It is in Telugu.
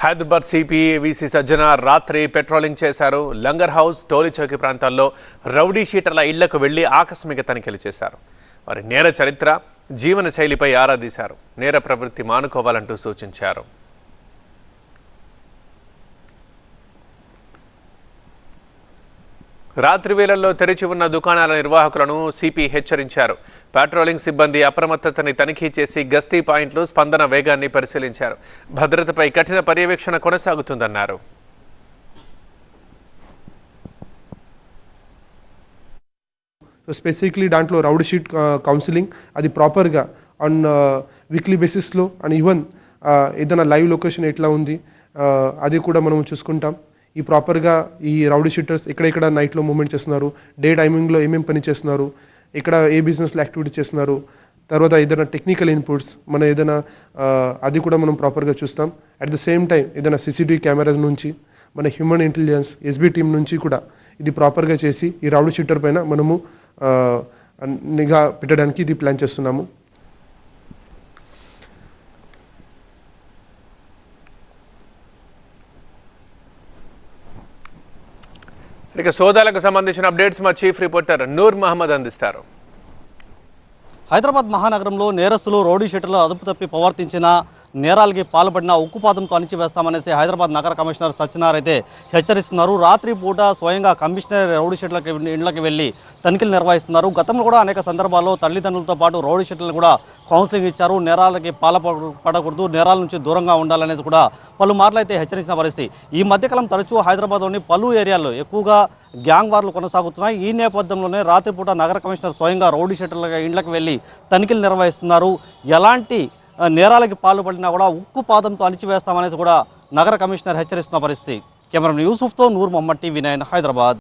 హైదరాబాద్ సిపిఐ విసి సజ్జన రాత్రి పెట్రోలింగ్ చేశారు. లంగర్ హౌస్ టోలీచౌకి ప్రాంతాల్లో రౌడీ షీటర్ల ఇళ్ళకు వెళ్ళి ఆకస్మిక తనిఖీలు చేశారు. వారి నేర చరిత్ర జీవన శైలిపై ఆరా తీశారు. నేర ప్రవృత్తి మానుకోవాలంటూ సూచించారు. రాత్రి వేళల్లో తెరిచి ఉన్న దుకాణాల నిర్వాహకులను సిపి హెచ్చరించారు. పెట్రోలింగ్ సిబ్బంది అప్రమత్తతని తనిఖీ చేసి గస్తీ పాయింట్లు స్పందన వేగాన్ని పరిశీలించారు. భద్రతపై కఠిన పర్యవేక్షణ కొనసాగుతుందన్నారు. సో స్పెసిఫిక్లీ దాంట్లో రౌడ్ షీట్ కౌన్సిలింగ్ అది ప్రాపర్గా ఆన్ వీక్లీ బేసిస్లో అండ్ ఈవెన్ ఏదైనా లైవ్ లొకేషన్ ఎట్లా ఉంది అది కూడా మనం చూసుకుంటాం. ఈ ప్రాపర్గా ఈ రౌడీ షీటర్స్ ఎక్కడెక్కడ నైట్లో మూమెంట్ చేస్తున్నారు. డే టైమింగ్లో ఏమేమి పని చేస్తున్నారు. ఇక్కడ ఏ బిజినెస్లో యాక్టివిటీ చేస్తున్నారు. తర్వాత ఏదైనా టెక్నికల్ ఇన్పుట్స్ మన ఏదైనా అది కూడా మనం ప్రాపర్గా చూస్తాం. అట్ ద సేమ్ టైం ఏదైనా సీసీటీవీ కెమెరాస్ నుంచి మన హ్యూమన్ ఇంటెలిజెన్స్ ఎస్బీ టీం నుంచి కూడా ఇది ప్రాపర్గా చేసి ఈ రౌడీ షీటర్ పైన మనము నిఘా పెట్టడానికి ఇది ప్లాన్ చేస్తున్నాము. ఇక సోదాలకు సంబంధించిన అప్డేట్స్ మా చీఫ్ రిపోర్టర్ నూర్ మహమ్మద్ అందిస్తారు. హైదరాబాద్ మహానగరంలో నేరస్తులు రౌడీ షీటర్లు అదుపు తప్పి ప్రవర్తించిన నేరాలకి పాల్పడిన ఉక్కుపాతంతో అణిచివేస్తామనేసి హైదరాబాద్ నగర కమిషనర్ సత్యనారాయణ అయితే హెచ్చరిస్తున్నారు. రాత్రి పూట స్వయంగా కమిషనర్ రౌడీ షెట్లకి ఇండ్లకి వెళ్ళి తనిఖీలు నిర్వహిస్తున్నారు. గతంలో కూడా అనేక సందర్భాల్లో తల్లిదండ్రులతో పాటు రౌడీ షీట్లను కూడా కౌన్సిలింగ్ ఇచ్చారు. నేరాలకి పాల్పడకూడదు నేరాల నుంచి దూరంగా ఉండాలనేసి కూడా పలుమార్లు అయితే హెచ్చరించిన పరిస్థితి. ఈ మధ్యకాలం తరచూ హైదరాబాద్లోని పలు ఏరియాల్లో ఎక్కువగా గ్యాంగ్ వార్లు కొనసాగుతున్నాయి. ఈ నేపథ్యంలోనే రాత్రిపూట నగర కమిషనర్ స్వయంగా రౌడీ షీటర్ల ఇండ్లకు వెళ్ళి తనిఖీలు నిర్వహిస్తున్నారు. ఎలాంటి నేరాలకి పాల్పడినా కూడా ఉక్కు పాదంతో అణిచివేస్తామనేసి కూడా నగర కమిషనర్ హెచ్చరిస్తున్న పరిస్థితి. కెమెరా యూసుఫ్తో నూర్ మొహమ్మద్ టీవీ నైన్ హైదరాబాద్.